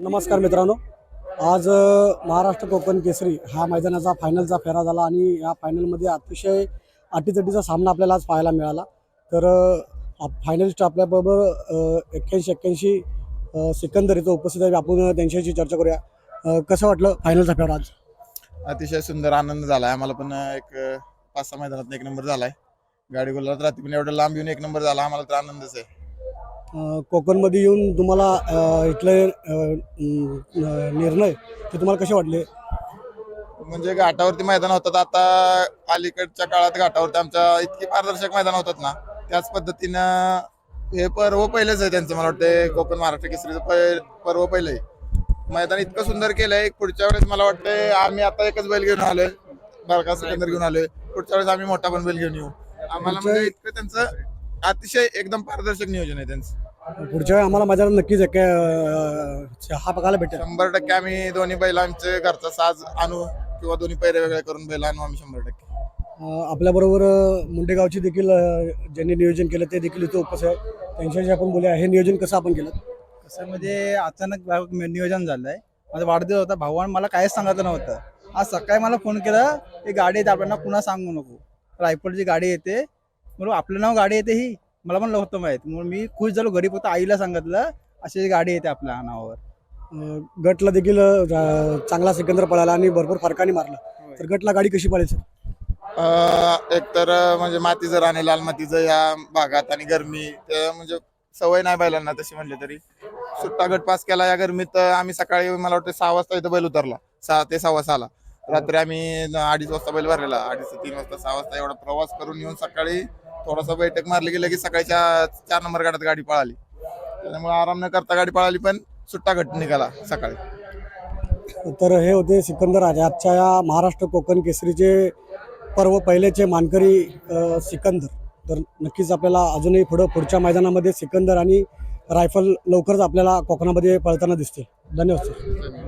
नमस्कार मित्रांनो. आज महाराष्ट्र कोकण केसरी हा मैदानाचा फायनलचा फेरा झाला आणि या फायनलमध्ये अतिशय अटीतटीचा सामना आपल्याला आज पाहायला मिळाला. तर फायनलिस्ट आपल्याबरोबर एक्क्याऐंशी एक्क्याऐंशी सिकंदर इथं उपस्थित आहे. आपण त्यांच्याशी चर्चा करूया. कसं वाटलं फायनलचा फेरा आज? अतिशय सुंदर आनंद झाला आहे आम्हाला पण एक पाच सहा मैदानात एक नंबर झाला आहे गाडी गुलाबात राहते पण एवढं लांब येऊन एक नंबर झाला आम्हाला तर आनंदच आहे. अ, कोकणमध्ये येऊन तुम्हाला अ, इथले अ, निर्णय ते तुम्हाला कसे वाटले? म्हणजे घाटावरती मैदान होतात आता अलीकडच्या काळात घाटावरती आमच्या इतकी पारदर्शक मैदान होतात ना त्याच पद्धतीनं हे पर्व पहिलेच आहे त्यांचं मला वाटतं कोकण महाराष्ट्र केसरीचं पै- पर्व पहिलं आहे मैदान इतकं सुंदर केलंय पुढच्या वेळेस मला वाटतंय आम्ही आता एकच बैल घेऊन आलोय बारका सिकंदर घेऊन आलोय पुढच्या वेळेस आम्ही मोठा पण बैल घेऊन येऊ. आम्हाला म्हणजे इतकं त्यांचं अतिशय एकदम पारदर्शक नियोजन आहे त्यांचं. पुढच्या वेळी आम्हाला मैदानात नक्कीच एक, अ, हा बघायला भेटेल. शंभर टक्के आम्ही दोन्ही बैल आमचे घरचा साज आणू किंवा दोन्ही पैरे वेगळे करून बैल आणू आम्ही शंभर टक्के. अ, आपल्याबरोबर अ, मुंडेगावची देखील अ, ज्यांनी नियोजन केलं ते देखील इथे उपस्थित आहे त्यांच्याशी आपण बोलूया. हे नियोजन कसं आपण केलं? कसं म्हणजे अचानक भाव- नियोजन झालंय. माझा वाढदिवस होता. भावानं मला काहीच सांगितलं नव्हतं. आज सकाळी मला फोन केला ही गाडी येते आपल्याला पुन्हा सांगू नको. रायफलची गाडी येते. म्हणून आपलं नाव गाडी येते ही. मला पण नव्हतं माहीत. म्हणून मी खुश झालो. घरी फक्त आईला सांगितलं. अशी गाडी येते आपल्या नावावर. गटला देखील चांगला सिकंदर पळाला आणि भरपूर फरकाने मारला. तर गटला गाडी कशी पळायची अं, एक तर म्हणजे मातीचं राणे लाल मातीचं या भागात आणि गरमी ते म्हणजे सवय नाही बैलांना तशी म्हणले तरी. सुट्टा गट पास केला या गरमीत आम्ही सकाळी मला वाटतं सहा वाजता इथं बैल उतरला. सहा ते सव्वा सहाला. रात्री आम्ही अडीच वाजता बैल भरलेला. अडीच ते तीन वाजता सहा वाजता एवढा प्रवास करून येऊन सकाळी थोडासा बैठक मारली की लगेच सकाळच्या चार नंबर गाड्यात गाडी पळाली. त्यामुळे आराम न करता गाडी पळाली पण सुट्टा घट निघाला सकाळी. तर हे होते सिकंदर राजा आजच्या या महाराष्ट्र कोकण केसरीचे पर्व पहिलेचे मानकरी सिकंदर. तर नक्कीच आपल्याला अजूनही पुढं पुढच्या मैदानामध्ये सिकंदर आणि रायफल लवकरच आपल्याला कोकणामध्ये पळताना दिसते धन्यवाद सर.